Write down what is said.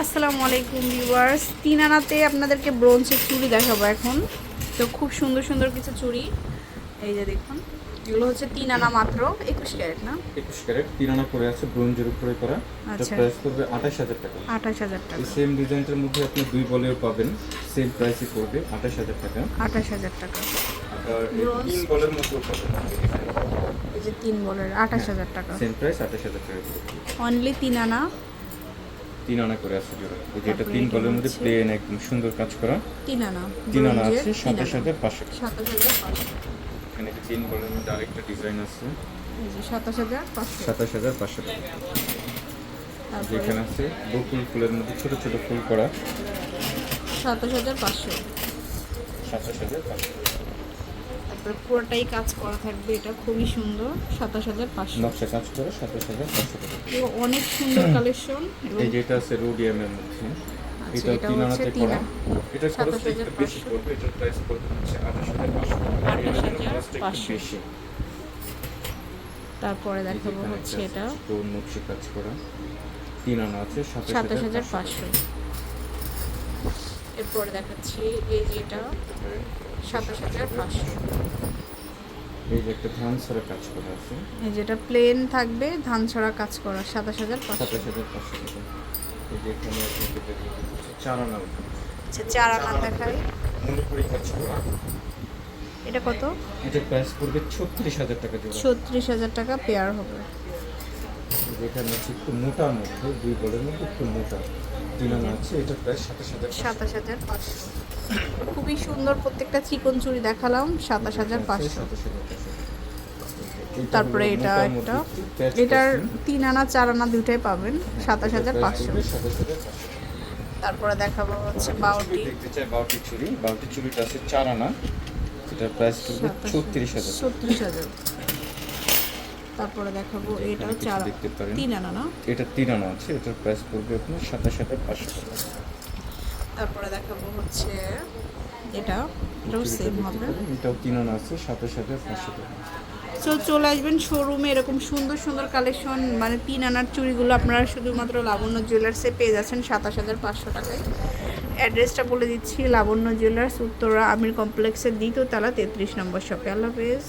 আসসালামু আলাইকুম ভিউয়ার্স। তিন আনাতে আপনাদেরকে ব্রোঞ্জের চুড়ি দেখাবো এখন। তো খুব সুন্দর সুন্দর কিছু চুড়ি। এই যে দেখুন এগুলো হচ্ছে তিন আনা মাত্র একুশ ক্যারেট না? একুশ ক্যারেট তিন আনা করে আছে ব্রোঞ্জের উপরে করা। আচ্ছা। প্রাইস করবে আঠাশ হাজার টাকা। আঠাশ হাজার টাকা। সেম ডিজাইনটার মধ্যে আপনি দুই বলেও পাবেন সেম প্রাইসে পড়বে আঠাশ হাজার টাকা। আঠাশ হাজার টাকা। তিন বলের এই যে তিন বলের আঠাশ হাজার টাকা। সেম প্রাইস আঠাশ হাজার টাকা। অনলি তিন আনা তিন আনা করে আছে জোড়া। এই যে এটা তিন কলের মধ্যে প্লেন একদম সুন্দর কাজ করা। তিন আনা তিন আনা আছে আনা। হাজার পাঁচশো এখানে যে তিন বলের মধ্যে আরেকটা ডিজাইন আছে। সাতাশ হাজার পাঁচশো সাতাশ হাজার পাঁচশো যেখানে আছে বকুল ফুলের মধ্যে ছোট ছোট ফুল করা। সাতাশ হাজার পাঁচশো সাতাশ হাজার পাঁচশো তারপরে পুরোটাই কাজ করা থাকবে এটা খুবই সুন্দর সাতাশ হাজার পাঁচশো। নকশা কাজ করে সাতাশ হাজার পাঁচশো টাকা। অনেক সুন্দর কালেকশন এই যেটা আছে রোডিয়ামের মধ্যে আচ্ছা, এটা এটা তিন হচ্ছে আনাতে করা। এটার খরচ সাতাশ একটু হাজার বেশি পাঁচশো। পড়বে এটার প্রাইস পড়বে হচ্ছে আঠাশ হাজার পাঁচশো টাকা। আঠাশ হাজার পাঁচশো। বেশি। তারপরে দেখাবো হচ্ছে এটা। নকশি কাজ করা। তিন আনা আছে সাতাশ সাতাশ হাজার পাঁচশো। এরপরে দেখাচ্ছি এই যে এটা। সাতাশ হাজার পাঁচশো এই যে একটা ধান ছাড়া কাজ করা আছে। এই যেটা প্লেন থাকবে ধান ছড়া কাজ করা সাতাশ হাজার পাঁচশো সাতাশ হাজার পাঁচশো এই যে এখানে আপনি যেটা দেখতে পাচ্ছেন, চার আনা আচ্ছা চার আনা দেখাই। মণিপুরি কাজ করা এটা কত? এটার প্রাইস পড়বে ছত্রিশ হাজার টাকা জোড়া। ছত্রিশ হাজার টাকা পেয়ার হবে। যেখানে আছে একটু মোটার মধ্যে দুই বলের মধ্যে একটু মোটা। তিন আনা আছে এটার প্রাইস সাতাশ হাজার সাতাশ হাজার পাঁচশো। খুবই সুন্দর প্রত্যেকটা চিকন চুড়ি দেখালাম সাতাশ হাজার পাঁচশো। তারপরে এটা একটা এটার তিন আনা চার আনা দুইটাই পাবেন সাতাশ হাজার পাঁচশো। তারপরে দেখাবো হচ্ছে বাউটি। দেখতে চাই বাউটি চুড়ি। বাউটি চুড়িটা আছে চার আনা। এটার প্রাইস ছত্রিশ হাজার। ছত্রিশ হাজার। তারপরে দেখাবো এটাও কিছু চার দেখতে পারেন। তিন আনা না? এটা তিন আনা আছে। এটার প্রাইস পড়বে আপনার সাতাশ হাজার পাঁচশো। টাকা তারপরে দেখাবো হচ্ছে এটা এটাও সেম হবে। এটাও তিন আছে সাথে সাথে পাঁচশো টাকা। সো চলে আসবেন শোরুমে এরকম সুন্দর সুন্দর কালেকশন মানে তিন আনার চুড়িগুলো আপনারা শুধুমাত্র লাবণ্য জুয়েলার্সে পেয়ে যাচ্ছেন সাতাশ হাজার পাঁচশো টাকায়। অ্যাড্রেসটা বলে দিচ্ছি লাবণ্য জুয়েলার্স উত্তরা আমির কমপ্লেক্সের দ্বিতীয় তালা তেত্রিশ নম্বর শপে আল্লাহ হাফেজ।